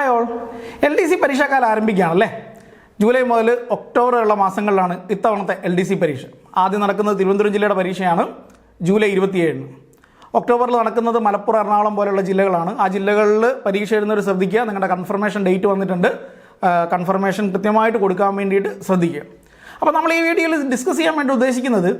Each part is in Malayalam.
Hi all L D C പരീക്ഷാക്കാലം ആരംഭിക്കുകയാണല്ലേ ജൂലൈ മുതൽ ഒക്ടോബർ ഉള്ള മാസങ്ങളിലാണ് ഇത്തവണത്തെ എൽ ഡി സി പരീക്ഷ. ആദ്യം നടക്കുന്നത് തിരുവനന്തപുരം ജില്ലയുടെ പരീക്ഷയാണ് ജൂലൈ ഇരുപത്തിയേഴിന്. ഒക്ടോബറിൽ നടക്കുന്നത് മലപ്പുറം എറണാകുളം പോലെയുള്ള ജില്ലകളാണ്. ആ ജില്ലകളിൽ പരീക്ഷ എഴുതുന്നവർ ശ്രദ്ധിക്കുക നിങ്ങളുടെ കൺഫർമേഷൻ ഡേറ്റ് വന്നിട്ടുണ്ട്. കൺഫർമേഷൻ കൃത്യമായിട്ട് കൊടുക്കാൻ വേണ്ടിയിട്ട് ശ്രദ്ധിക്കുക. അപ്പോൾ നമ്മൾ ഈ വീഡിയോയിൽ ഡിസ്കസ് ചെയ്യാൻ വേണ്ടി ഉദ്ദേശിക്കുന്നത്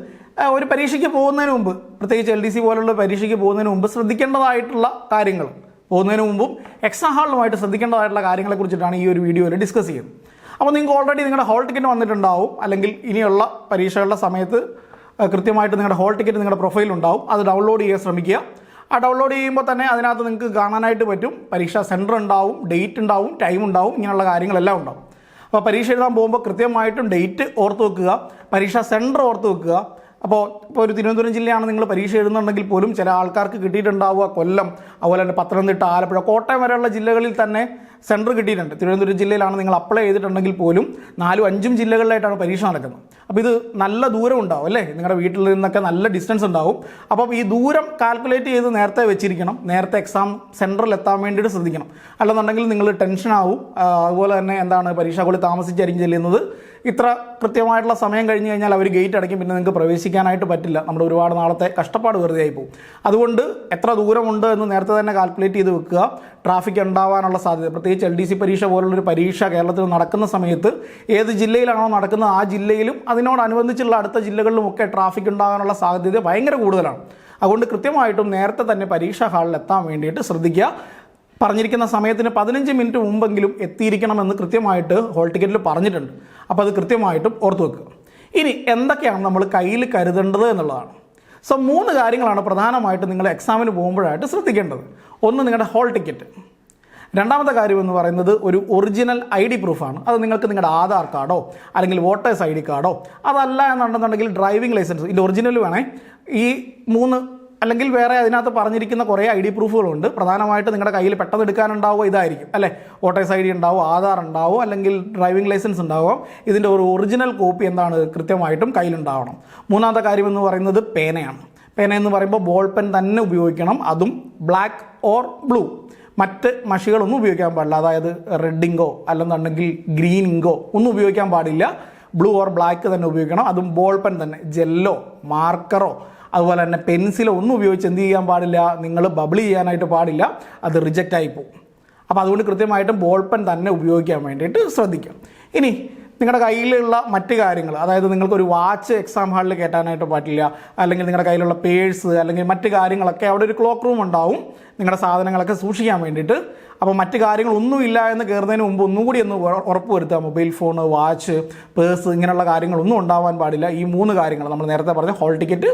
ഒരു പരീക്ഷയ്ക്ക് പോകുന്നതിന് മുമ്പ് പ്രത്യേകിച്ച് എൽ ഡി സി പോലുള്ള പരീക്ഷയ്ക്ക് പോകുന്നതിന് മുമ്പ് ശ്രദ്ധിക്കേണ്ടതായിട്ടുള്ള കാര്യങ്ങൾ. പോകുന്നതിന് മുമ്പും എക്സാം ഹാളിലുമായിട്ട് ശ്രദ്ധിക്കേണ്ടതായിട്ടുള്ള കാര്യങ്ങളെ കുറിച്ചിട്ടാണ് ഈ ഒരു വീഡിയോയിൽ ഡിസ്കസ് ചെയ്യുന്നത്. അപ്പോൾ നിങ്ങൾക്ക് ഓൾറെഡി നിങ്ങളുടെ ഹോൾ ടിക്കറ്റ് വന്നിട്ടുണ്ടാവും അല്ലെങ്കിൽ ഇനിയുള്ള പരീക്ഷകളുടെ സമയത്ത് കൃത്യമായിട്ട് നിങ്ങളുടെ ഹോൾ ടിക്കറ്റ് നിങ്ങളുടെ പ്രൊഫൈൽ ഉണ്ടാവും അത് ഡൗൺലോഡ് ചെയ്യാൻ ശ്രമിക്കുക. ആ ഡൗൺലോഡ് ചെയ്യുമ്പോൾ തന്നെ അതിനകത്ത് നിങ്ങൾക്ക് കാണാനായിട്ട് പറ്റും പരീക്ഷാ സെന്റർ ഉണ്ടാവും ഡേറ്റ് ഉണ്ടാവും ടൈം ഉണ്ടാവും ഇങ്ങനെയുള്ള കാര്യങ്ങളെല്ലാം ഉണ്ടാവും. അപ്പോൾ പരീക്ഷ എഴുതാൻ പോകുമ്പോൾ കൃത്യമായിട്ടും ഡേറ്റ് ഓർത്ത് വെക്കുക പരീക്ഷാ സെന്റർ ഓർത്ത് വെക്കുക അപ്പോൾ ഇപ്പോൾ ഒരു തിരുവനന്തപുരം ജില്ലയാണ് നിങ്ങൾ പരീക്ഷ എഴുതുന്നുണ്ടെങ്കിൽ പോലും ചില ആൾക്കാർക്ക് കിട്ടിയിട്ടുണ്ടാവുക കൊല്ലം അതുപോലെ തന്നെ പത്തനംതിട്ട ആലപ്പുഴ കോട്ടയം വരെയുള്ള ജില്ലകളിൽ തന്നെ സെന്റർ കിട്ടിയിട്ടുണ്ട്. തിരുവനന്തപുരം ജില്ലയിലാണ് നിങ്ങൾ അപ്ലൈ ചെയ്തിട്ടുണ്ടെങ്കിൽ പോലും നാലും അഞ്ചും ജില്ലകളിലായിട്ടാണ് പരീക്ഷ നടക്കുന്നത്. അപ്പോൾ ഇത് നല്ല ദൂരം ഉണ്ടാവും അല്ലേ? നിങ്ങളുടെ വീട്ടിൽ നിന്നൊക്കെ നല്ല ഡിസ്റ്റൻസ് ഉണ്ടാവും. അപ്പോൾ ഈ ദൂരം കാൽക്കുലേറ്റ് ചെയ്ത് നേരത്തെ വെച്ചിരിക്കണം. നേരത്തെ എക്സാം സെന്ററിൽ എത്താൻ വേണ്ടിയിട്ട് ശ്രദ്ധിക്കണം. അല്ലെന്നുണ്ടെങ്കിൽ നിങ്ങൾ ടെൻഷനാവും അതുപോലെ തന്നെ എന്താണ് പരീക്ഷാ കൂടി താമസിച്ചായിരിക്കും ചെല്ലുന്നത്. ഇത്ര കൃത്യമായിട്ടുള്ള സമയം കഴിഞ്ഞ് കഴിഞ്ഞാൽ അവർ ഗേറ്റ് അടയ്ക്കും. പിന്നെ നിങ്ങൾക്ക് പ്രവേശിക്കാനായിട്ട് പറ്റില്ല. നമ്മുടെ ഒരുപാട് നാളത്തെ കഷ്ടപ്പാട് വെറുതെ ആയി പോകും. അതുകൊണ്ട് എത്ര ദൂരമുണ്ട് എന്ന് നേരത്തെ തന്നെ കാൽക്കുലേറ്റ് ചെയ്ത് വെക്കുക. ട്രാഫിക് ഉണ്ടാവാനുള്ള സാധ്യത. പ്രത്യേകിച്ച് എൽ ഡി സി പരീക്ഷ പോലുള്ളൊരു പരീക്ഷ കേരളത്തിൽ നടക്കുന്ന സമയത്ത് ഏത് ജില്ലയിലാണോ നടക്കുന്നത് ആ ജില്ലയിലും അതിനോടനുബന്ധിച്ചുള്ള അടുത്ത ജില്ലകളിലുമൊക്കെ ട്രാഫിക് ഉണ്ടാകാനുള്ള സാധ്യത ഭയങ്കര കൂടുതലാണ്. അതുകൊണ്ട് കൃത്യമായിട്ടും നേരത്തെ തന്നെ പരീക്ഷാ ഹാളിൽ എത്താൻ വേണ്ടിയിട്ട് ശ്രദ്ധിക്കുക. പറഞ്ഞിരിക്കുന്ന സമയത്തിന് പതിനഞ്ച് മിനിറ്റ് മുമ്പെങ്കിലും എത്തിയിരിക്കണമെന്ന് കൃത്യമായിട്ട് ഹോൾ ടിക്കറ്റിൽ പറഞ്ഞിട്ടുണ്ട്. അപ്പോൾ അത് കൃത്യമായിട്ടും ഓർത്തു വെക്കുക. ഇനി എന്തൊക്കെയാണ് നമ്മൾ കയ്യിൽ കരുതേണ്ടത് എന്നുള്ളതാണ്. സോ മൂന്ന് കാര്യങ്ങളാണ് പ്രധാനമായിട്ട് നിങ്ങൾ എക്സാമിന് പോകുമ്പോഴായിട്ട് ശ്രദ്ധിക്കേണ്ടത്. ഒന്ന് നിങ്ങളുടെ ഹോൾ ടിക്കറ്റ് രണ്ടാമത്തെ കാര്യം എന്ന് പറയുന്നത് ഒരു ഒറിജിനൽ ഐ ഡി പ്രൂഫാണ്. അത് നിങ്ങൾക്ക് നിങ്ങളുടെ ആധാർ കാർഡോ അല്ലെങ്കിൽ വോട്ടേഴ്സ് ഐ ഡി കാർഡോ അതല്ല എന്നുണ്ടെന്നുണ്ടെങ്കിൽ ഡ്രൈവിംഗ് ലൈസൻസ്. ഇതിന്റെ ഒറിജിനൽ വേണേ. ഈ മൂന്ന് അല്ലെങ്കിൽ വേറെ അതിനകത്ത് പറഞ്ഞിരിക്കുന്ന കുറേ ഐ ഡി പ്രൂഫുകളുണ്ട്. പ്രധാനമായിട്ട് നിങ്ങളുടെ കയ്യിൽ പെട്ടെന്ന് എടുക്കാനുണ്ടാവുക ഇതായിരിക്കും അല്ലേ? വോട്ടേഴ്സ് ഐ ഡി ഉണ്ടാവും ആധാർ ഉണ്ടാവും അല്ലെങ്കിൽ ഡ്രൈവിംഗ് ലൈസൻസ് ഉണ്ടാവും ഇതിന്റെ ഒരു ഒറിജിനൽ കോപ്പി എന്താണ്? കൃത്യമായിട്ടും കയ്യിലുണ്ടാവണം. മൂന്നാമത്തെ കാര്യം എന്ന് പറയുന്നത് പേനയാണ്. പേന എന്ന് പറയുമ്പോൾ ബോൾ പെൻ തന്നെ ഉപയോഗിക്കണം. അതും ബ്ലാക്ക് ഓർ ബ്ലൂ. മറ്റ് മഷികളൊന്നും ഉപയോഗിക്കാൻ പാടില്ല. അതായത് റെഡ് ഇങ്കോ അല്ലെന്നുണ്ടെങ്കിൽ ഗ്രീൻ ഇങ്കോ ഒന്നും ഉപയോഗിക്കാൻ പാടില്ല. ബ്ലൂ ഓർ ബ്ലാക്ക് തന്നെ ഉപയോഗിക്കണം. അതും ബോൾ പെൻ തന്നെ. ജെല്ലോ മാർക്കറോ അതുപോലെ തന്നെ പെൻസിലോ ഒന്നും ഉപയോഗിച്ച് എന്ത് ചെയ്യാൻ പാടില്ല. നിങ്ങൾ ബബിൾ ചെയ്യാനായിട്ട് പാടില്ല. അത് റിജക്റ്റ് ആയി പോകും. അപ്പോൾ അതുകൊണ്ട് കൃത്യമായിട്ടും ബോൾ പെൻ തന്നെ ഉപയോഗിക്കാൻ വേണ്ടിയിട്ട് ശ്രദ്ധിക്കാം. ഇനി നിങ്ങളുടെ കയ്യിലുള്ള മറ്റ് കാര്യങ്ങൾ അതായത് നിങ്ങൾക്കൊരു വാച്ച് എക്സാം ഹാളിൽ കയറ്റാനായിട്ട് പറ്റില്ല അല്ലെങ്കിൽ നിങ്ങളുടെ കയ്യിലുള്ള പേഴ്സ് അല്ലെങ്കിൽ മറ്റ് കാര്യങ്ങളൊക്കെ അവിടെ ഒരു ക്ലോക്ക് റൂം ഉണ്ടാവും നിങ്ങളുടെ സാധനങ്ങളൊക്കെ സൂക്ഷിക്കാൻ വേണ്ടിയിട്ട്. അപ്പോൾ മറ്റ് കാര്യങ്ങളൊന്നുമില്ല എന്ന് കയറുന്നതിന് മുമ്പ് ഒന്നുകൂടി ഒന്ന് ഉറപ്പ് വരുത്തുക. മൊബൈൽ ഫോൺ വാച്ച് പേഴ്സ് ഇങ്ങനെയുള്ള കാര്യങ്ങളൊന്നും ഉണ്ടാവാൻ പാടില്ല. ഈ മൂന്ന് കാര്യങ്ങൾ നമ്മൾ നേരത്തെ പറഞ്ഞ hall ticket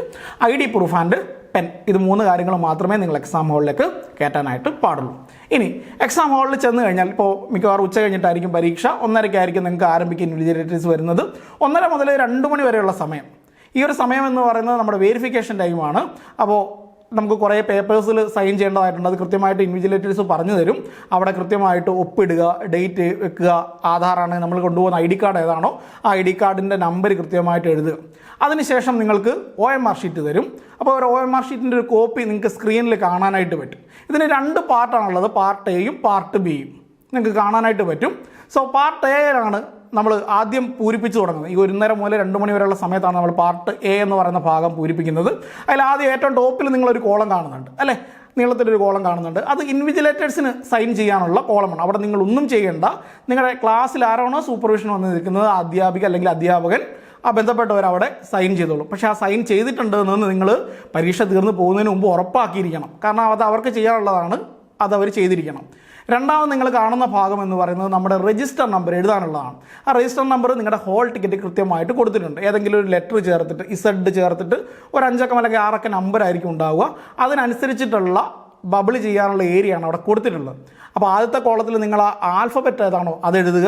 I D proof and pen ഇത് മൂന്ന് കാര്യങ്ങൾ മാത്രമേ നിങ്ങൾ എക്സാം ഹാളിലേക്ക് കയറ്റാനായിട്ട് പാടുള്ളൂ. ഇനി എക്സാം ഹാളിൽ ചെന്ന് കഴിഞ്ഞാൽ ഇപ്പോൾ മിക്കവാറും ഉച്ച കഴിഞ്ഞിട്ടായിരിക്കും പരീക്ഷ. ഒന്നരയ്ക്കായിരിക്കും നിങ്ങൾക്ക് ആരംഭിക്കുന്ന ഇൻവിജിലേറ്റേഴ്സ് വരുന്നത്. ഒന്നര മുതൽ രണ്ട് മണി വരെയുള്ള സമയം. ഈ ഒരു സമയം എന്ന് പറയുന്നത് നമ്മുടെ വെരിഫിക്കേഷൻ ടൈമാണ് അപ്പോൾ നമുക്ക് കുറേ പേപ്പേഴ്സിൽ സൈൻ ചെയ്യേണ്ടതായിട്ടുണ്ട്. അത് കൃത്യമായിട്ട് ഇൻവിജിലേറ്റേഴ്സ് പറഞ്ഞു തരും. അവിടെ കൃത്യമായിട്ട് ഒപ്പിടുക ഡേറ്റ് വെക്കുക ആധാറാണ് നമ്മൾ കൊണ്ടുപോകുന്ന ഐ ഡി കാർഡ് ഏതാണോ ആ ഐ ഡി കാർഡിന്റെ നമ്പർ കൃത്യമായിട്ട് എഴുതുക. അതിനുശേഷം നിങ്ങൾക്ക് ഒ എം ആർ ഷീറ്റ് തരും. അപ്പോൾ ഒരു ഒ എം ആർ ഷീറ്റിന്റെ ഒരു കോപ്പി നിങ്ങൾക്ക് സ്ക്രീനിൽ കാണാനായിട്ട് പറ്റും. ഇതിന് രണ്ട് പാർട്ടാണുള്ളത്. പാർട്ട് എയും പാർട്ട് ബിയും നിങ്ങൾക്ക് കാണാനായിട്ട് പറ്റും. സോ പാർട്ട് എയിലാണ് നമ്മൾ ആദ്യം പൂരിപ്പിച്ചു തുടങ്ങുന്നത്. ഈ ഒന്നര മുതൽ രണ്ട് മണി വരെയുള്ള സമയത്താണ് നമ്മൾ പാർട്ട് എ എന്ന് പറയുന്ന ഭാഗം പൂരിപ്പിക്കുന്നത്. അതിൽ ആദ്യം ഏറ്റവും ടോപ്പിൽ നിങ്ങളൊരു കോളം കാണുന്നുണ്ട് അല്ലേ? നീളത്തിലൊരു കോളം കാണുന്നുണ്ട്. അത് ഇൻവിജിലേറ്റേഴ്സിന് സൈൻ ചെയ്യാനുള്ള കോളമാണ്. അവിടെ നിങ്ങൾ ഒന്നും ചെയ്യേണ്ട. നിങ്ങളുടെ ക്ലാസ്സിൽ ആരാണോ സൂപ്പർവിഷൻ വന്ന് നിൽക്കുന്നത് അധ്യാപിക അല്ലെങ്കിൽ അധ്യാപകൻ. ആ ബന്ധപ്പെട്ടവർ അവിടെ സൈൻ ചെയ്തോളൂ. പക്ഷേ ആ സൈൻ ചെയ്തിട്ടുണ്ട് എന്ന് നിങ്ങൾ പരീക്ഷ തീർന്നു പോകുന്നതിന് മുമ്പ് ഉറപ്പാക്കിയിരിക്കണം. കാരണം അത് അവർക്ക് ചെയ്യാനുള്ളതാണ് അത് അവർ ചെയ്തിരിക്കണം. രണ്ടാമത് നിങ്ങൾ കാണുന്ന ഭാഗം എന്ന് പറയുന്നത് നമ്മുടെ രജിസ്റ്റർ നമ്പർ എഴുതാനുള്ളതാണ്. ആ രജിസ്റ്റർ നമ്പർ നിങ്ങളുടെ ഹോൾ ടിക്കറ്റ് കൃത്യമായിട്ട് കൊടുത്തിട്ടുണ്ട്. ഏതെങ്കിലും ഒരു ലെറ്റർ ചേർത്തിട്ട് ഇസഡ് ചേർത്തിട്ട് ഒരു അഞ്ചക്കം അല്ലെങ്കിൽ ആറക്ക നമ്പർ ആയിരിക്കും ഉണ്ടാവുക. അതിനനുസരിച്ചിട്ടുള്ള ബബിൾ ചെയ്യാനുള്ള ഏരിയയാണ് അവിടെ കൊടുത്തിട്ടുള്ളത്. അപ്പോൾ ആദ്യത്തെ കോളത്തിൽ നിങ്ങൾ ആ ആൽഫബറ്റ് ഏതാണോ അത് എഴുതുക.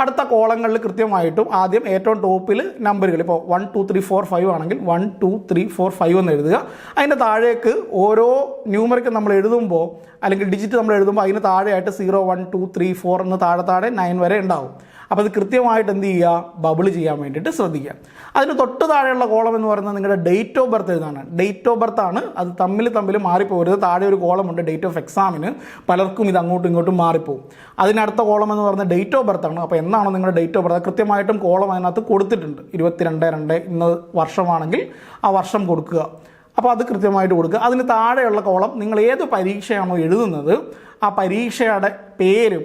അടുത്ത കോളങ്ങളിൽ കൃത്യമായിട്ടും ആദ്യം ഏറ്റവും ടോപ്പിൽ നമ്പറുകൾ. ഇപ്പോൾ one two three four five ആണെങ്കിൽ one two three four five എന്ന് എഴുതുക. അതിന്റെ താഴേക്ക് ഓരോ ന്യൂമറിക്ക് നമ്മൾ എഴുതുമ്പോൾ അല്ലെങ്കിൽ ഡിജിറ്റ് നമ്മൾ എഴുതുമ്പോൾ അതിന് താഴെയായിട്ട് zero one two three four എന്ന് താഴെ താഴെ നയൻ വരെ ഉണ്ടാവും. അപ്പോൾ അത് കൃത്യമായിട്ട് എന്ത് ചെയ്യുക? ബബിൾ ചെയ്യാൻ വേണ്ടിയിട്ട് ശ്രദ്ധിക്കുക. അതിന് തൊട്ട് താഴെയുള്ള കോളം എന്ന് പറയുന്നത് നിങ്ങളുടെ ഡേറ്റ് ഓഫ് ബർത്ത് എഴുതാണ്. ഡേറ്റ് ഓഫ് ബർത്ത് ആണ്. അത് തമ്മിൽ തമ്മിൽ മാറിപ്പോകരുത്. താഴെ ഒരു കോളമുണ്ട് ഡേറ്റ് ഓഫ് എക്സാമിന് പലർക്കും ഇത് അങ്ങോട്ടും ഇങ്ങോട്ടും മാറിപ്പോകും അതിനടുത്ത കോളം എന്ന് പറയുന്നത് ഡേറ്റ് ഓഫ് ബർത്ത് ആണ്. അപ്പോൾ എന്നാണ് നിങ്ങളുടെ ഡേറ്റ് ഓഫ് ബർത്ത് കൃത്യമായിട്ടും കോളം അതിനകത്ത് കൊടുത്തിട്ടുണ്ട്. ഇരുപത്തിരണ്ട് രണ്ട് ഇന്ന് വർഷമാണെങ്കിൽ ആ വർഷം കൊടുക്കുക. അപ്പോൾ അത് കൃത്യമായിട്ട് കൊടുക്കുക. അതിന് താഴെയുള്ള കോളം നിങ്ങൾ ഏത് പരീക്ഷയാണോ എഴുതുന്നത് ആ പരീക്ഷയുടെ പേരും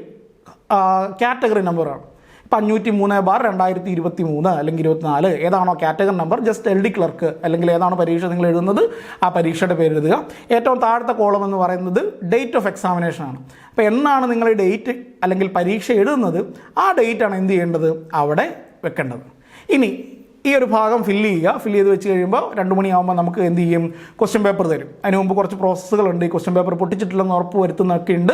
കാറ്റഗറി നമ്പറാണ് ഇപ്പം അഞ്ഞൂറ്റി മൂന്ന് ബാർ രണ്ടായിരത്തി ഇരുപത്തി മൂന്ന് അല്ലെങ്കിൽ ഇരുപത്തിനാല്. ഏതാണോ category number? Just L D clerk അല്ലെങ്കിൽ ഏതാണോ പരീക്ഷ നിങ്ങൾ എഴുതുന്നത്? ആ പരീക്ഷയുടെ പേര് എഴുതുക. ഏറ്റവും താഴത്തെ കോളം എന്ന് പറയുന്നത് ഡേറ്റ് ഓഫ് എക്സാമിനേഷൻ ആണ്. അപ്പോൾ എന്നാണ് നിങ്ങൾ ഡേറ്റ് അല്ലെങ്കിൽ പരീക്ഷ എഴുതുന്നത്? ആ ഡേറ്റാണ് എന്ത് ചെയ്യേണ്ടത്? അവിടെ വെക്കേണ്ടത്. ഇനി ഈ ഒരു ഭാഗം ഫില്ല് ചെയ്യുക. ഫില്ല് ചെയ്ത് വെച്ച് കഴിയുമ്പോൾ രണ്ട് മണിയാകുമ്പോൾ നമുക്ക് എന്ത് ചെയ്യും? ക്വസ്റ്റ്യൻ പേപ്പർ തരും. അതിന് മുമ്പ് കുറച്ച് പ്രോസസ്സുകളുണ്ട് ഈ ക്വസ്റ്റ്യൻ പേപ്പർ പൊട്ടിച്ചിട്ടില്ലെന്ന് ഉറപ്പ് വരുത്തുന്നൊക്കെ ഉണ്ട്.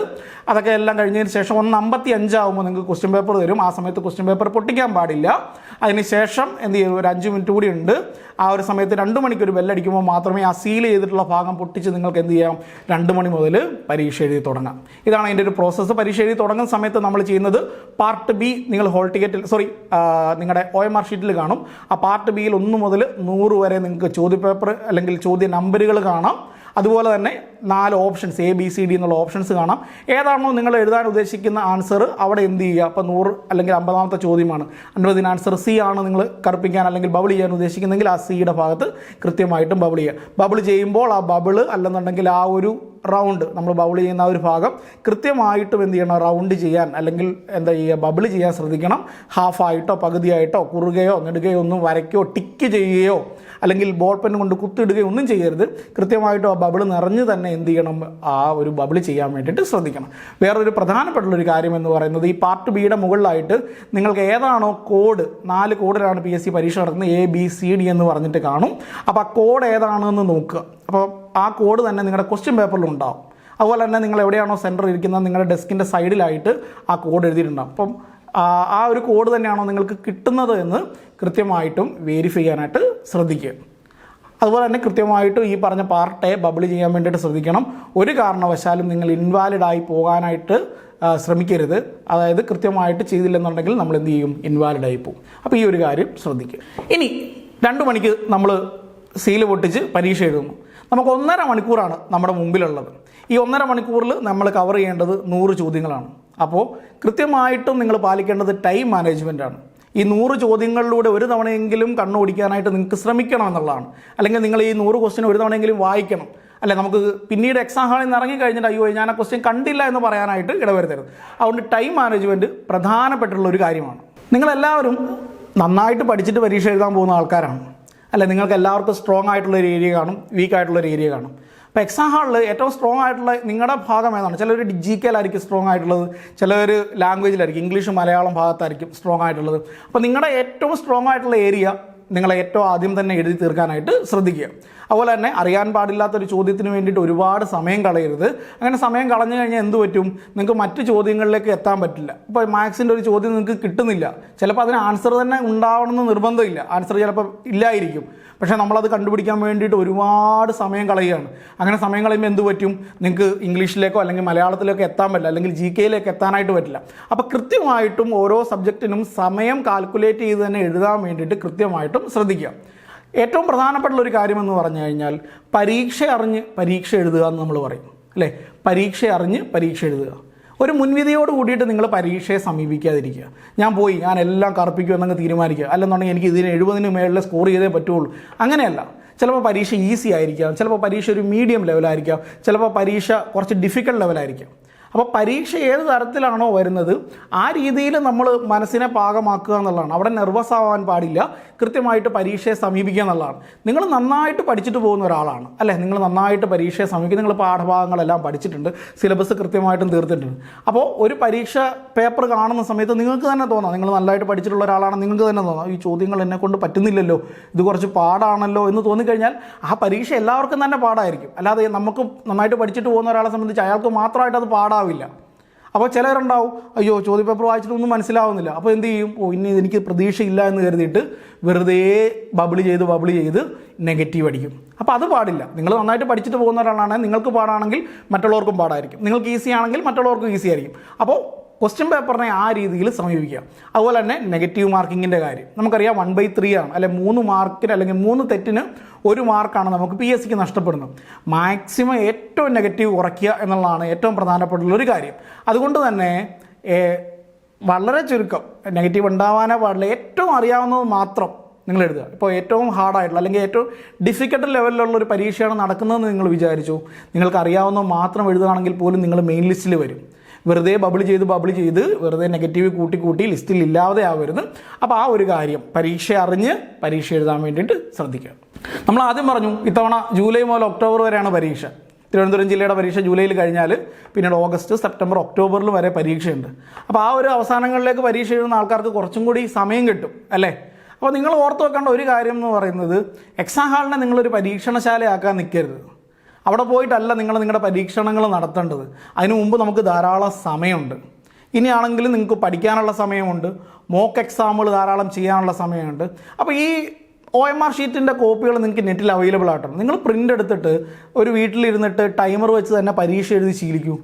അതൊക്കെ എല്ലാം കഴിഞ്ഞതിന് ശേഷം ഒന്ന് അമ്പത്തി അഞ്ചാകുമ്പോൾ നിങ്ങൾക്ക് ക്വസ്റ്റ്യൻ പേപ്പർ തരും. ആ സമയത്ത് ക്വസ്റ്റ്യൻ പേപ്പർ പൊട്ടിക്കാൻ പാടില്ല. അതിന് ശേഷം എന്ത് ചെയ്യും? ഒരു അഞ്ച് മിനിറ്റ് കൂടി ഉണ്ട്. ആ ഒരു സമയത്ത് രണ്ട് മണിക്ക് ഒരു ബെല്ലടിക്കുമ്പോൾ മാത്രമേ ആ സീൽ ചെയ്തിട്ടുള്ള ഭാഗം പൊട്ടിച്ച് നിങ്ങൾക്ക് എന്ത് ചെയ്യാം? രണ്ട് മണി മുതൽ പരീക്ഷ എഴുതി തുടങ്ങാം. ഇതാണ് അതിന്റെ ഒരു പ്രോസസ്സ് പരീക്ഷ എഴുതി തുടങ്ങുന്ന സമയത്ത് നമ്മൾ ചെയ്യുന്നത് പാർട്ട് ബി നിങ്ങൾ ഹോൾ ടിക്കറ്റിൽ സോറി നിങ്ങളുടെ ഒ എം ആർ ഷീറ്റിൽ കാണും. ആ പാർട്ട് ബിയിൽ ഒന്ന് മുതൽ നൂറ് വരെ നിങ്ങൾക്ക് ചോദ്യപേപ്പർ അല്ലെങ്കിൽ ചോദ്യ നമ്പറുകൾ കാണാം. അതുപോലെ തന്നെ നാല് options A B C D എന്നുള്ള ഓപ്ഷൻസ് കാണാം. ഏതാണോ നിങ്ങൾ എഴുതാൻ ഉദ്ദേശിക്കുന്ന ആൻസർ അവിടെ എന്ത് ചെയ്യുക? അപ്പോൾ നൂറ് അല്ലെങ്കിൽ അമ്പതാമത്തെ ചോദ്യമാണ്. അൻപതിന് ആൻസർ സി ആണ് നിങ്ങൾ കറുപ്പിക്കാൻ അല്ലെങ്കിൽ ബബിൾ ചെയ്യാൻ ഉദ്ദേശിക്കുന്നെങ്കിൽ ആ സിയുടെ ഭാഗത്ത് കൃത്യമായിട്ടും ബബിൾ ചെയ്യുക. ബബിൾ ചെയ്യുമ്പോൾ ആ ബബിൾ അല്ലെന്നുണ്ടെങ്കിൽ ആ ഒരു റൗണ്ട് നമ്മൾ ബൗൾ ചെയ്യുന്ന ആ ഒരു ഭാഗം കൃത്യമായിട്ടും എന്ത് ചെയ്യണം റൗണ്ട് ചെയ്യാൻ അല്ലെങ്കിൽ എന്താ ചെയ്യുക ബബിൾ ചെയ്യാൻ ശ്രദ്ധിക്കണം. ഹാഫായിട്ടോ പകുതിയായിട്ടോ കുറുകയോ നെടുകയോ ഒന്നും വരയ്ക്കോ ടിക്ക് ചെയ്യുകയോ അല്ലെങ്കിൽ ബോൾ പെൻ കൊണ്ട് കുത്തിടുകയോ ഒന്നും ചെയ്യരുത്. കൃത്യമായിട്ടും ആ ബബിൾ നിറഞ്ഞ് തന്നെ എന്ത് ചെയ്യണം ആ ഒരു ബബിൾ ചെയ്യാൻ വേണ്ടിയിട്ട് ശ്രദ്ധിക്കണം. വേറൊരു പ്രധാനപ്പെട്ട ഒരു കാര്യം എന്ന് പറയുന്നത് ഈ പാർട്ട് ബിയുടെ മുകളിലായിട്ട് നിങ്ങൾക്ക് ഏതാണോ കോഡ് നാല് കോഡിലാണ് പി എസ് സി പരീക്ഷ നടത്തുന്നത് എ ബി സി ഡി എന്ന് പറഞ്ഞിട്ട് കാണും. അപ്പോൾ ആ കോഡ് ഏതാണെന്ന് നോക്കുക. അപ്പോൾ ആ കോഡ് തന്നെ നിങ്ങളുടെ ക്വസ്റ്റ്യൻ പേപ്പറിൽ ഉണ്ടാവും. അതുപോലെ തന്നെ നിങ്ങൾ എവിടെയാണോ സെന്റർ ഇരിക്കുന്നത് നിങ്ങളുടെ ഡെസ്കിന്റെ സൈഡിലായിട്ട് ആ കോഡ് എഴുതിയിട്ടുണ്ടാവും. അപ്പം ആ ഒരു കോഡ് തന്നെയാണോ നിങ്ങൾക്ക് കിട്ടുന്നത് എന്ന് കൃത്യമായിട്ടും വേരിഫൈ ചെയ്യാനായിട്ട് ശ്രദ്ധിക്കുക. അതുപോലെ തന്നെ കൃത്യമായിട്ടും ഈ പറഞ്ഞ പാർട്ടെ ബബിൾ ചെയ്യാൻ വേണ്ടിയിട്ട് ശ്രദ്ധിക്കണം. ഒരു കാരണവശാലും നിങ്ങൾ ഇൻവാലിഡ് ആയി പോകാനായിട്ട് ശ്രമിക്കരുത്. അതായത് കൃത്യമായിട്ട് ചെയ്തില്ലെന്നുണ്ടെങ്കിൽ നമ്മൾ എന്ത് ചെയ്യും? ഇൻവാലിഡ് ആയി പോകും. അപ്പോൾ ഈ ഒരു കാര്യം ശ്രദ്ധിക്കുക. ഇനി രണ്ട് മണിക്ക് നമ്മൾ സീൽ പൊട്ടിച്ച് പരീക്ഷ എഴുതുന്നു. നമുക്ക് ഒന്നര മണിക്കൂറാണ് നമ്മുടെ മുമ്പിലുള്ളത്. ഈ ഒന്നര മണിക്കൂറിൽ നമ്മൾ കവർ ചെയ്യേണ്ടത് നൂറ് ചോദ്യങ്ങളാണ്. അപ്പോൾ കൃത്യമായിട്ടും നിങ്ങൾ പാലിക്കേണ്ടത് ടൈം മാനേജ്മെന്റ് ആണ്. ഈ നൂറ് ചോദ്യങ്ങളിലൂടെ ഒരു തവണയെങ്കിലും കണ്ണോടിക്കാനായിട്ട് നിങ്ങൾക്ക് ശ്രമിക്കണം എന്നുള്ളതാണ്. അല്ലെങ്കിൽ നിങ്ങൾ ഈ നൂറ് ക്വസ്റ്റ്യൻ ഒരു തവണയെങ്കിലും വായിക്കണം. അല്ലെ നമുക്ക് പിന്നീട് എക്സാം ഹാളിൽ നിന്ന് ഇറങ്ങി കഴിഞ്ഞിട്ട് അയ്യോ ഞാൻ ആ ക്വസ്റ്റ്യൻ കണ്ടില്ല എന്ന് പറയാനായിട്ട് ഇടവരുത്തരുത്. അതുകൊണ്ട് ടൈം മാനേജ്മെന്റ് പ്രധാനപ്പെട്ടുള്ള ഒരു കാര്യമാണ്. നിങ്ങളെല്ലാവരും നന്നായിട്ട് പഠിച്ചിട്ട് പരീക്ഷ എഴുതാൻ പോകുന്ന ആൾക്കാരാണ്. അല്ലെ നിങ്ങൾക്ക് എല്ലാവർക്കും സ്ട്രോങ് ആയിട്ടുള്ള ഒരു ഏരിയ കാണും വീക്ക് ആയിട്ടുള്ള ഒരു ഏരിയ കാണും. അപ്പോൾ എക്സാം ഹാളിൽ ഏറ്റവും സ്ട്രോങ് ആയിട്ടുള്ള നിങ്ങളുടെ ഭാഗം ഏതാണ്? ചിലർ ജി ആയിരിക്കും സ്ട്രോങ് ആയിട്ടുള്ളത് ചിലർ ലാംഗ്വേജിലായിരിക്കും ഇംഗ്ലീഷ് മലയാളം ഭാഗത്തായിരിക്കും സ്ട്രോങ് ആയിട്ടുള്ളത്. അപ്പോൾ നിങ്ങളുടെ ഏറ്റവും സ്ട്രോങ് ആയിട്ടുള്ള ഏരിയ നിങ്ങളെ ഏറ്റവും ആദ്യം തന്നെ എഴുതി തീർക്കാനായിട്ട് ശ്രദ്ധിക്കുക. അതുപോലെ തന്നെ അറിയാൻ പാടില്ലാത്തൊരു ചോദ്യത്തിന് വേണ്ടിയിട്ട് ഒരുപാട് സമയം കളയരുത്. അങ്ങനെ സമയം കളഞ്ഞു കഴിഞ്ഞാൽ എന്ത് പറ്റും? നിങ്ങൾക്ക് മറ്റ് ചോദ്യങ്ങളിലേക്ക് എത്താൻ പറ്റില്ല. ഇപ്പോൾ മാത്സിന്റെ ഒരു ചോദ്യം നിങ്ങൾക്ക് കിട്ടുന്നില്ല. ചിലപ്പോൾ അതിന് ആൻസർ തന്നെ ഉണ്ടാവണമെന്ന് നിർബന്ധമില്ല. ആൻസർ ചിലപ്പോൾ ഇല്ലായിരിക്കും. പക്ഷേ നമ്മളത് കണ്ടുപിടിക്കാൻ വേണ്ടിയിട്ട് ഒരുപാട് സമയം കളയുകയാണ്. അങ്ങനെ സമയം കളയുമ്പോൾ എന്ത് പറ്റും? നിങ്ങൾക്ക് ഇംഗ്ലീഷിലേക്കോ അല്ലെങ്കിൽ മലയാളത്തിലേക്കോ എത്താൻ പറ്റില്ല. അല്ലെങ്കിൽ ജി കെയിലേക്ക് എത്താനായിട്ട് പറ്റില്ല. അപ്പോൾ കൃത്യമായിട്ടും ഓരോ സബ്ജക്റ്റിനും സമയം കാൽക്കുലേറ്റ് ചെയ്ത് തന്നെ എഴുതാൻ വേണ്ടിയിട്ട് കൃത്യമായിട്ടും ശ്രദ്ധിക്കുക. ഏറ്റവും പ്രധാനപ്പെട്ട ഒരു കാര്യമെന്ന് പറഞ്ഞു കഴിഞ്ഞാൽ പരീക്ഷ അറിഞ്ഞ് പരീക്ഷ എഴുതുക എന്ന് നമ്മൾ പറയും അല്ലേ? പരീക്ഷ അറിഞ്ഞ് പരീക്ഷ എഴുതുക. ഒരു മുൻവിധിയോട് കൂടിയിട്ട് നിങ്ങൾ പരീക്ഷയെ സമീപിക്കാതിരിക്കുക. ഞാൻ പോയി ഞാൻ എല്ലാം കറുപ്പിക്കുമെന്നങ്ങ് തീരുമാനിക്കുക. അല്ലെന്നുണ്ടെങ്കിൽ എനിക്ക് ഇതിന് എഴുപതിന് മേളിൽ സ്കോർ ചെയ്തേ പറ്റുള്ളൂ. അങ്ങനെയല്ല. ചിലപ്പോൾ പരീക്ഷ ഈസി ആയിരിക്കാം. ചിലപ്പോൾ പരീക്ഷ ഒരു മീഡിയം ലെവലായിരിക്കാം ചിലപ്പോൾ പരീക്ഷ കുറച്ച് ഡിഫിക്കൽട്ട് ലെവലായിരിക്കാം അപ്പോൾ പരീക്ഷ ഏത് തരത്തിലാണോ വരുന്നത് ആ രീതിയിൽ നമ്മൾ മനസ്സിനെ പാകമാക്കുക എന്നുള്ളതാണ്. അവിടെ നെർവസ് ആവാൻ പാടില്ല. കൃത്യമായിട്ട് പരീക്ഷയെ സമീപിക്കുക എന്നുള്ളതാണ്. നിങ്ങൾ നന്നായിട്ട് പഠിച്ചിട്ട് പോകുന്ന ഒരാളാണ് അല്ലേ? നിങ്ങൾ നന്നായിട്ട് പരീക്ഷയെ സമീപിക്കുക. നിങ്ങൾ പാഠഭാഗങ്ങളെല്ലാം പഠിച്ചിട്ടുണ്ട്. സിലബസ് കൃത്യമായിട്ടും തീർത്തിട്ടുണ്ട്. അപ്പോൾ ഒരു പരീക്ഷ പേപ്പർ കാണുന്ന സമയത്ത് നിങ്ങൾക്ക് തന്നെ തോന്നാം. നിങ്ങൾ നല്ലതായിട്ട് പഠിച്ചിട്ടുള്ള ഒരാളാണ് നിങ്ങൾക്ക് തന്നെ തോന്നാം. ഈ ചോദ്യങ്ങൾ എന്നെ കൊണ്ട് പറ്റുന്നില്ലല്ലോ. ഇത് കുറച്ച് പാടാണല്ലോ എന്ന് തോന്നിക്കഴിഞ്ഞാൽ ആ പരീക്ഷ എല്ലാവർക്കും തന്നെ പാടായിരിക്കും. അല്ലാതെ നമുക്ക് നന്നായിട്ട് പഠിച്ചിട്ട് പോകുന്ന ഒരാളെ സംബന്ധിച്ച് അയാൾക്ക് മാത്രമായിട്ട് അത് പാടാവില്ല അപ്പോൾ ചിലരുണ്ടാവും അയ്യോ ചോദ്യപേപ്പർ വായിച്ചിട്ടൊന്നും മനസ്സിലാവുന്നില്ല. അപ്പോൾ എന്ത് ചെയ്യും? ഓ ഇനി എനിക്ക് പ്രതീക്ഷയില്ല എന്ന് കരുതിയിട്ട് വെറുതെ ബബിൾ ചെയ്ത് ബബിൾ ചെയ്ത് നെഗറ്റീവ് അടിക്കും. അപ്പോൾ അത് പാടില്ല. നിങ്ങൾ നന്നായിട്ട് പഠിച്ചിട്ട് പോകുന്ന ഒരാളാണെങ്കിൽ നിങ്ങൾക്ക് പാടാണെങ്കിൽ മറ്റുള്ളവർക്കും പാടായിരിക്കും. നിങ്ങൾക്ക് ഈസി ആണെങ്കിൽ മറ്റുള്ളവർക്കും ഈസി ആയിരിക്കും. അപ്പോൾ ക്വസ്റ്റ്യൻ പേപ്പറിനെ ആ രീതിയിൽ സമീപിക്കുക അതുപോലെ തന്നെ നെഗറ്റീവ് മാർക്കിങ്ങിന്റെ കാര്യം. നമുക്കറിയാം വൺ ബൈ ത്രീ ആണ്. അല്ലെ മൂന്ന് മാർക്കിന് അല്ലെങ്കിൽ മൂന്ന് തെറ്റിന് ഒരു മാർക്കാണ് നമുക്ക് പി എസ് സിക്ക് നഷ്ടപ്പെടുന്നത്. മാക്സിമം ഏറ്റവും നെഗറ്റീവ് കുറയ്ക്കുക എന്നുള്ളതാണ് ഏറ്റവും പ്രധാനപ്പെട്ടുള്ള ഒരു കാര്യം. അതുകൊണ്ട് തന്നെ വളരെ ചുരുക്കം നെഗറ്റീവ് ഉണ്ടാവാനേ പാടില്ല. ഏറ്റവും അറിയാവുന്നത് മാത്രം നിങ്ങൾ എഴുതുക. ഇപ്പോൾ ഏറ്റവും ഹാർഡായിട്ടുള്ള അല്ലെങ്കിൽ ഏറ്റവും ഡിഫിക്കൽട്ട് ലെവലിലുള്ള ഒരു പരീക്ഷയാണ് നടക്കുന്നതെന്ന് നിങ്ങൾ വിചാരിച്ചു. നിങ്ങൾക്ക് അറിയാവുന്നത് മാത്രം എഴുതുകയാണെങ്കിൽ പോലും നിങ്ങൾ മെയിൻ ലിസ്റ്റിൽ വരും. വെറുതെ ബബിൾ ചെയ്ത് ബബിൾ ചെയ്ത് വെറുതെ നെഗറ്റീവ് കൂട്ടി കൂട്ടി ലിസ്റ്റിൽ ഇല്ലാതെ ആവരുത്. അപ്പോൾ ആ ഒരു കാര്യം പരീക്ഷ അറിഞ്ഞ് പരീക്ഷ എഴുതാൻ വേണ്ടിയിട്ട് ശ്രദ്ധിക്കുക. നമ്മൾ ആദ്യം പറഞ്ഞു ഇത്തവണ ജൂലൈ മുതൽ ഒക്ടോബർ വരെയാണ് പരീക്ഷ. തിരുവനന്തപുരം ജില്ലയുടെ പരീക്ഷ ജൂലൈയിൽ കഴിഞ്ഞാൽ പിന്നീട് ഓഗസ്റ്റ് സെപ്റ്റംബർ ഒക്ടോബറിൽ വരെ പരീക്ഷയുണ്ട്. അപ്പോൾ ആ ഒരു അവസാനങ്ങളിലേക്ക് പരീക്ഷ എഴുതുന്ന ആൾക്കാർക്ക് കുറച്ചും കൂടി സമയം കിട്ടും അല്ലേ? അപ്പോൾ നിങ്ങൾ ഓർത്ത് വെക്കേണ്ട ഒരു കാര്യം എന്ന് പറയുന്നത് എക്സാം ഹാളിനെ നിങ്ങളൊരു പരീക്ഷണശാലയാക്കാൻ നിൽക്കരുത് അവിടെ പോയിട്ടല്ല നിങ്ങൾ നിങ്ങളുടെ പരീക്ഷണങ്ങൾ നടത്തേണ്ടത്. അതിനു മുമ്പ് നമുക്ക് ധാരാളം സമയമുണ്ട്. ഇനിയാണെങ്കിൽ നിങ്ങൾക്ക് പഠിക്കാനുള്ള സമയമുണ്ട്. മോക്ക് എക്സാമുകൾ ധാരാളം ചെയ്യാനുള്ള സമയമുണ്ട്. അപ്പോൾ ഈ ഒ എം ആർ ഷീറ്റിന്റെ കോപ്പികൾ നിങ്ങൾക്ക് നെറ്റിൽ അവൈലബിൾ ആയിട്ടുണ്ട് നിങ്ങൾ പ്രിന്റ് എടുത്തിട്ട് ഒരു വീട്ടിലിരുന്നിട്ട് ടൈമർ വെച്ച് തന്നെ പരീക്ഷ എഴുതി ശീലിക്കൂ.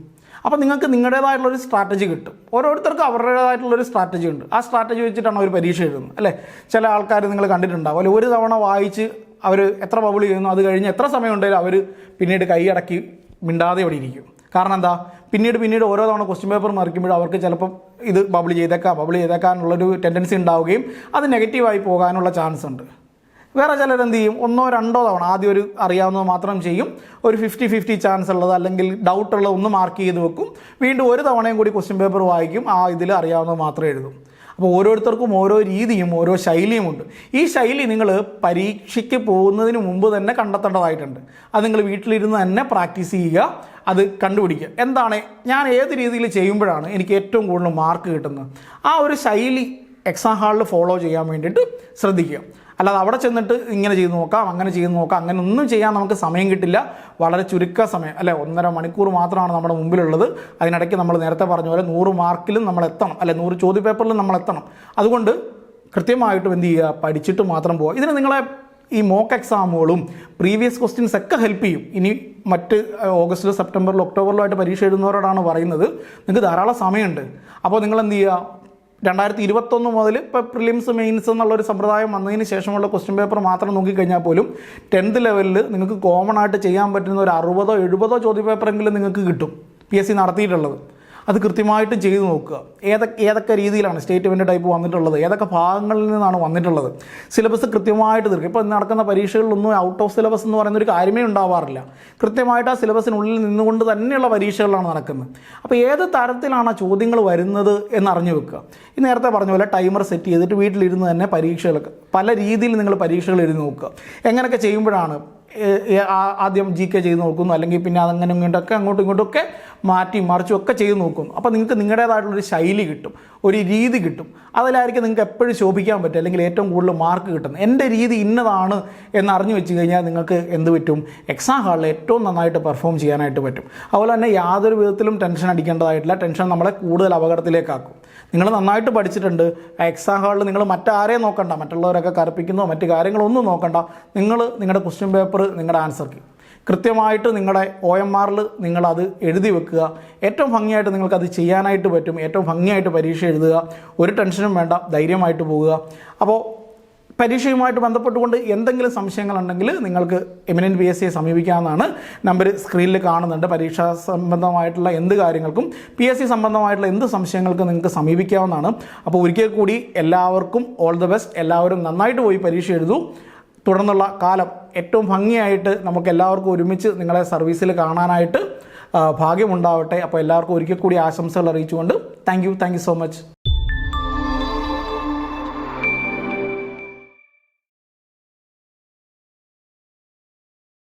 അപ്പോൾ നിങ്ങൾക്ക് നിങ്ങളുടേതായിട്ടുള്ളൊരു സ്ട്രാറ്റജി കിട്ടും. ഓരോരുത്തർക്കും അവരുടേതായിട്ടുള്ളൊരു സ്ട്രാറ്റജി ഉണ്ട്. ആ സ്ട്രാറ്റജി വെച്ചിട്ടാണ് അവർ പരീക്ഷ എഴുതുന്നത്. അല്ലേ? ചില ആൾക്കാർ നിങ്ങൾ കണ്ടിട്ടുണ്ടാവും. അല്ലെ ഒരു തവണ വായിച്ച് അവർ എത്ര ബബിൾ ചെയ്യുന്നു അത് കഴിഞ്ഞ് എത്ര സമയം ഉണ്ടെങ്കിലും അവർ പിന്നീട് കൈ അടക്കി മിണ്ടാതെ അവിടെ ഇരിക്കും. കാരണം എന്താ? പിന്നീട് പിന്നീട് ഓരോ തവണ ക്വസ്റ്റ്യൻ പേപ്പർ മറിക്കുമ്പോൾ അവർക്ക് ചിലപ്പം ഇത് ബബിൾ ചെയ്തേക്കാം ബബിൾ ചെയ്തേക്കാനുള്ളൊരു ടെൻഡൻസി ഉണ്ടാവുകയും അത് നെഗറ്റീവായി പോകാനുള്ള ചാൻസ് ഉണ്ട്. വേറെ ചിലർ എന്ത് ചെയ്യും? ഒന്നോ രണ്ടോ തവണ ആദ്യം ഒരു അറിയാവുന്നത് മാത്രം ചെയ്യും. ഒരു ഫിഫ്റ്റി ഫിഫ്റ്റി ചാൻസ് ഉള്ളത് അല്ലെങ്കിൽ ഡൗട്ട് ഉള്ളത് ഒന്ന് മാർക്ക് ചെയ്ത് വെക്കും. വീണ്ടും ഒരു തവണയും കൂടി ക്വസ്റ്റ്യൻ പേപ്പർ വായിക്കും. ആ ഇതിൽ അറിയാവുന്നത് മാത്രമേ എഴുതും. അപ്പോൾ ഓരോരുത്തർക്കും ഓരോ രീതിയും ഓരോ ശൈലിയുമുണ്ട് ഈ ശൈലി നിങ്ങൾ പരീക്ഷയ്ക്ക് പോകുന്നതിന് മുമ്പ് തന്നെ കണ്ടെത്തേണ്ടതായിട്ടുണ്ട്. അത് നിങ്ങൾ വീട്ടിലിരുന്ന് തന്നെ പ്രാക്ടീസ് ചെയ്യുക അത് കണ്ടുപിടിക്കുക. എന്താണ്? ഞാൻ ഏത് രീതിയിൽ ചെയ്യുമ്പോഴാണ് എനിക്ക് ഏറ്റവും കൂടുതൽ മാർക്ക് കിട്ടുന്നത്? ആ ഒരു ശൈലി എക്സാം ഹാളിൽ ഫോളോ ചെയ്യാൻ വേണ്ടിയിട്ട് ശ്രദ്ധിക്കുക. അല്ലാതെ അവിടെ ചെന്നിട്ട് ഇങ്ങനെ ചെയ്ത് നോക്കാം അങ്ങനെ ചെയ്ത് നോക്കാം അങ്ങനെ ഒന്നും ചെയ്യാൻ നമുക്ക് സമയം കിട്ടില്ല. വളരെ ചുരുക്ക സമയം അല്ലെ? ഒന്നര മണിക്കൂർ മാത്രമാണ് നമ്മുടെ മുമ്പിലുള്ളത്. അതിനിടയ്ക്ക് നമ്മൾ നേരത്തെ പറഞ്ഞ പോലെ നൂറ് മാർക്കിലും നമ്മൾ എത്തണം അല്ലെ? നൂറ് ചോദ്യപേപ്പറിലും നമ്മൾ എത്തണം. അതുകൊണ്ട് കൃത്യമായിട്ടും എന്ത് ചെയ്യുക? പഠിച്ചിട്ട് മാത്രം പോവുക. ഇതിന് നിങ്ങളെ ഈ മോക്ക് എക്സാമുകളും പ്രീവിയസ് ക്വസ്റ്റ്യൻസ് ഒക്കെ ഹെൽപ്പ് ചെയ്യും. ഇനി മറ്റ് ഓഗസ്റ്റിലോ സെപ്റ്റംബറിലോ ഒക്ടോബറിലോ ആയിട്ട് പരീക്ഷ എഴുതുന്നവരോടാണ് പറയുന്നത്. നിങ്ങൾക്ക് ധാരാളം സമയമുണ്ട്. അപ്പോൾ നിങ്ങൾ എന്ത് ചെയ്യുക? രണ്ടായിരത്തി ഇരുപത്തൊന്ന് മുതൽ ഇപ്പോൾ പ്രിലിംസ് മെയിൻസ് എന്നുള്ളൊരു സമ്പ്രദായം വന്നതിന് ശേഷമുള്ള ക്വസ്റ്റ്യൻ പേപ്പർ മാത്രം നോക്കിക്കഴിഞ്ഞാൽ പോലും ടെൻത്ത് ലെവലിൽ നിങ്ങൾക്ക് കോമൺ ആയിട്ട് ചെയ്യാൻ പറ്റുന്ന ഒരു അറുപതോ എഴുപതോ ചോദ്യപേപ്പറെങ്കിലും നിങ്ങൾക്ക് കിട്ടും പി എസ് സി നടത്തിയിട്ടുള്ളത്. അത് കൃത്യമായിട്ട് ചെയ്തു നോക്കുക. ഏതൊക്കെ ഏതൊക്കെ രീതിയിലാണ് സ്റ്റേറ്റ്മെന്റ് ടൈപ്പ് വന്നിട്ടുള്ളത്? ഏതൊക്കെ ഭാഗങ്ങളിൽ നിന്നാണ് വന്നിട്ടുള്ളത്? സിലബസ് കൃത്യമായിട്ട് തീർക്കുക ഇപ്പോൾ നടക്കുന്ന പരീക്ഷകളിലൊന്നും ഔട്ട് ഓഫ് സിലബസ് എന്ന് പറയുന്ന ഒരു കാര്യമേ ഉണ്ടാവാറില്ല. കൃത്യമായിട്ട് ആ സിലബസിനുള്ളിൽ നിന്നുകൊണ്ട് തന്നെയുള്ള പരീക്ഷകളാണ് നടക്കുന്നത്. അപ്പോൾ ഏത് തരത്തിലാണ് ആ ചോദ്യങ്ങൾ വരുന്നത് എന്നറിഞ്ഞു വെക്കുക. ഈ നേരത്തെ പറഞ്ഞ പോലെ ടൈമർ സെറ്റ് ചെയ്തിട്ട് വീട്ടിലിരുന്ന് തന്നെ പരീക്ഷകളൊക്കെ പല രീതിയിൽ നിങ്ങൾ പരീക്ഷകൾ എഴുതി നോക്കുക. എങ്ങനെയൊക്കെ ചെയ്യുമ്പോഴാണ് ആദ്യം ജി കെ ചെയ്ത് നോക്കുന്നു. അല്ലെങ്കിൽ പിന്നെ അതങ്ങനെ ഇങ്ങോട്ടൊക്കെ അങ്ങോട്ടും ഇങ്ങോട്ടൊക്കെ മാറ്റി മറിച്ചും ഒക്കെ ചെയ്ത് നോക്കുന്നു അപ്പോൾ നിങ്ങൾക്ക് നിങ്ങളുടേതായിട്ടുള്ളൊരു ശൈലി കിട്ടും ഒരു രീതി കിട്ടും. അതിലായിരിക്കും നിങ്ങൾക്ക് എപ്പോഴും ശോഭിക്കാൻ പറ്റും അല്ലെങ്കിൽ ഏറ്റവും കൂടുതൽ മാർക്ക് കിട്ടുന്നത്. എന്റെ രീതി ഇന്നതാണ് എന്ന് അറിഞ്ഞു വെച്ച് കഴിഞ്ഞാൽ നിങ്ങൾക്ക് എന്ത് പറ്റും? എക്സാം ഹാളിൽ ഏറ്റവും നന്നായിട്ട് പെർഫോം ചെയ്യാനായിട്ട് പറ്റും. അതുപോലെ തന്നെ യാതൊരു വിധത്തിലും ടെൻഷൻ അടിക്കേണ്ടതായിട്ടില്ല. ടെൻഷൻ നമ്മളെ കൂടുതൽ അപകടത്തിലേക്കാക്കും. നിങ്ങൾ നന്നായിട്ട് പഠിച്ചിട്ടുണ്ട്. എക്സാം ഹാളിൽ നിങ്ങൾ മറ്റാരെയും നോക്കണ്ട. മറ്റുള്ളവരൊക്കെ കറുപ്പിക്കുന്നോ മറ്റു കാര്യങ്ങളൊന്നും നോക്കണ്ട. നിങ്ങൾ നിങ്ങളുടെ ക്വസ്റ്റ്യൻ പേപ്പർ നിങ്ങളുടെ ആൻസർക്ക് കൃത്യമായിട്ട് നിങ്ങളുടെ ഒ എം ആറിൽ നിങ്ങളത് എഴുതി വെക്കുക. ഏറ്റവും ഭംഗിയായിട്ട് നിങ്ങൾക്കത് ചെയ്യാനായിട്ട് പറ്റും. ഏറ്റവും ഭംഗിയായിട്ട് പരീക്ഷ എഴുതുക. ഒരു ടെൻഷനും വേണ്ട. ധൈര്യമായിട്ട് പോവുക. അപ്പോൾ പരീക്ഷയുമായിട്ട് ബന്ധപ്പെട്ടുകൊണ്ട് എന്തെങ്കിലും സംശയങ്ങളുണ്ടെങ്കിൽ നിങ്ങൾക്ക് എമിനന്റ് പി എസ് സിയെ സമീപിക്കാമെന്നാണ് നമ്പർ സ്ക്രീനിൽ കാണുന്നുണ്ട്. പരീക്ഷാ സംബന്ധമായിട്ടുള്ള എന്ത് കാര്യങ്ങൾക്കും പി എസ് സി സംബന്ധമായിട്ടുള്ള എന്ത് സംശയങ്ങൾക്കും നിങ്ങൾക്ക് സമീപിക്കാവുന്നതാണ്. അപ്പോൾ ഒരിക്കൽ കൂടി എല്ലാവർക്കും ഓൾ ദ ബെസ്റ്റ്. എല്ലാവരും നന്നായിട്ട് പോയി പരീക്ഷ എഴുതൂ. തുടർന്നുള്ള കാലം ഏറ്റവും ഭംഗിയായിട്ട് നമുക്ക് എല്ലാവർക്കും ഒരുമിച്ച് നിങ്ങളെ സർവീസിൽ കാണാനായിട്ട് ഭാഗ്യമുണ്ടാവട്ടെ. അപ്പോൾ എല്ലാവർക്കും ഒരിക്കൽ കൂടി ആശംസകൾ അറിയിച്ചുകൊണ്ട് thank you thank you so much